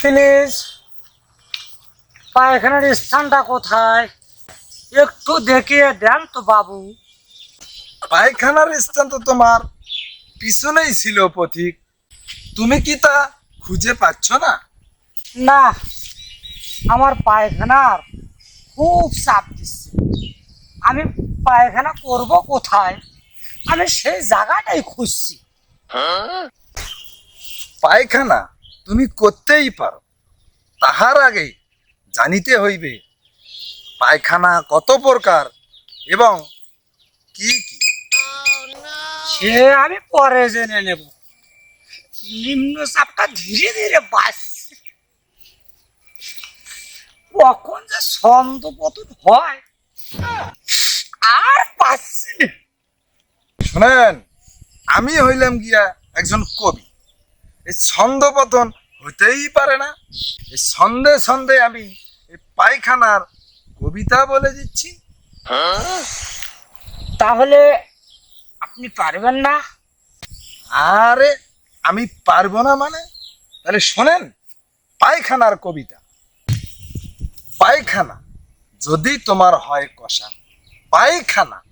Please পায়খানার স্থানটা কোথায়? একটু দেখিয়ে দেন তো বাবু। পায়খানার স্থান তো তোমার পিছনেই ছিল পথিক। তুমি কি তা খুঁজে পাচ্ছ না? না আমার পায়খানার খুব চাপ দিচ্ছে। আমি পায়খানা করব কোথায়? আমি সেই জায়গাটাই খুঁজছি। পায়খানা তুমি করতেই পারো। তাহার আগে জানিতে হইবে পায়খানা কত প্রকার এবং কি কি? সে আমি পরে জেনে নেব। নিম্ন চাপটা ধীরে ধীরে বাড়ছে। কখন যে ছন্দ পতন হয় আর পাচ্ছি না। শুনেন আমি হইলাম গিয়া একজন কবি। এই ছন্দপতন হতেই পারে না। এই ছন্দে ছন্দে আমি এই পায়খানার কবিতা বলে দিচ্ছি। তাহলে আপনি পারবেন না। আরে আমি পারব না মানে? তাহলে শোনেন পায়খানার কবিতা। পায়খানা যদি তোমার হয় কষা। পায়খানা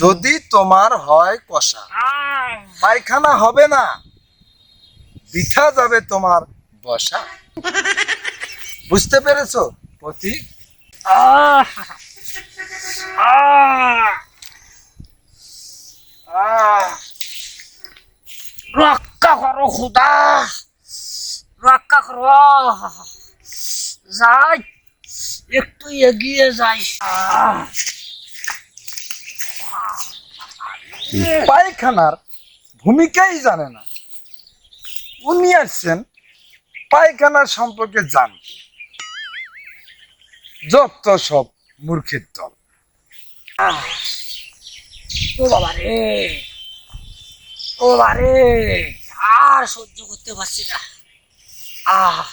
যদি তোমার হয় কষা। পায়খানা হবে না। বৃথা যাবে তোমার বসা। বুঝতে পেরেছ আহ, আহ, আহ। রক্ষা করো খুদা। রক্ষা করো। যাই একটু এগিয়ে যাই। পায়খানার ভূমিকাই জানে না। উনি আসছেন পায়খানার সম্পর্কে জানতে। যত সব মূর্খের দল। ও বাবা রে ও বাবা রে আর সহ্য করতে পারছি না। আহ।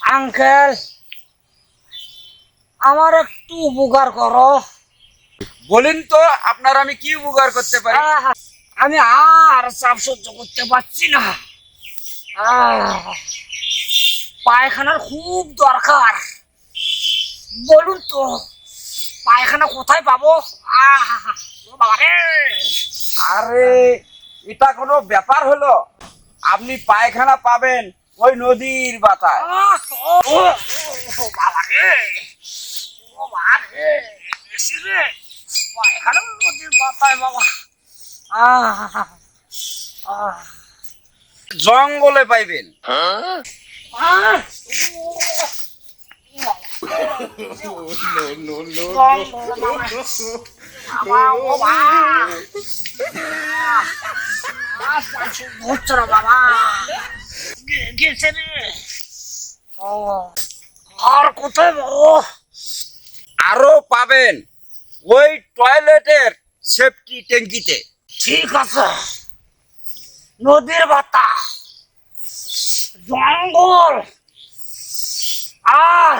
আঙ্কেল আমার একটু উপকার করো। বলেন তো আপনার আমি কি উপকার করতে পারি? আমি আর চাপ সহ্য করতে পারছি না। আহ, পায়খানার খুব দরকার। বলুন তো পায়খানা কোথায় পাবো? আহ ও বাবা রে আরে এটা কোনো ব্যাপার হলো? আপনি পায়খানা পাবেন ওই নদীর বাতায়। আহ, ও, ও, ও বাবা রে ও বাবা রে বেশি রে পায়খানা নদীর মাথায় বাবা আহ আহ জঙ্গলে বাবা গেছে রে ও আর কোথায় বাবু আরও পাবেন ওই টয়লেটের সেফটি ট্যাঙ্কিতে ঠিক আছে নদীর বাতা জঙ্গল আর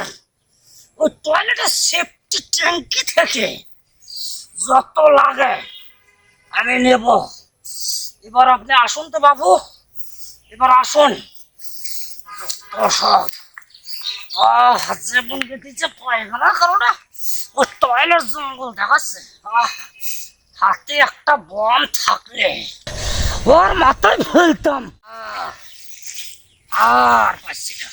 ওই টয়লেটের সেফটি ট্যাঙ্কি থেকে যত লাগে আমি নেব। এবার আপনি আসুন তো বাবু। এবার আসুন। জীবন পায়খানা কারণে টয়লেট জঙ্গল দেখাচ্ছে। হাতে একটা বম থাকলে ওর মাথায় ফেলতাম। আর পাচ্ছি না।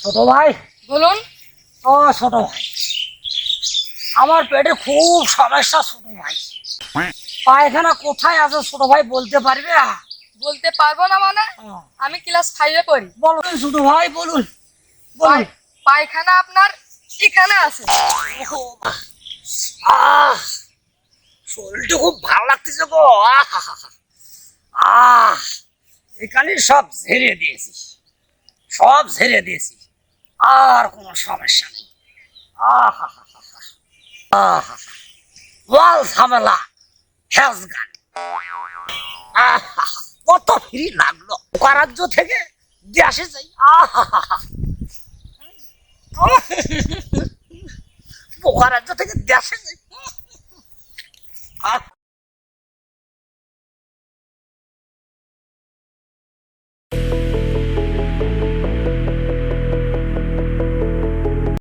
ছোট ভাই? বলুন। ও ছোট ভাই। আমার পেটে খুব সমস্যা ছোট ভাই। পায়খানা কোথায় আছে ছোট ভাই বলতে পারবে? বলতে পারব না মানে? আমি ক্লাস ফাইভে পড়ি। বলুন ছোট ভাই বলুন। পায়খানা আপনার এখানে আছে। আহ! শরীরটা খুব ভালো লাগতেছে গো। আহ! এখানে সব ঝেড়ে দিয়েছি। সব ঝেড়ে দিয়েছি। আর কোনো সমস্যা নেই। আহ আহা! ওয়াল ঝামেলা হ্যাজ গান। কত ফ্রি লাগল। করাজ্য থেকে দেশে যাই পোকারাজ্য থেকে দেশে যাই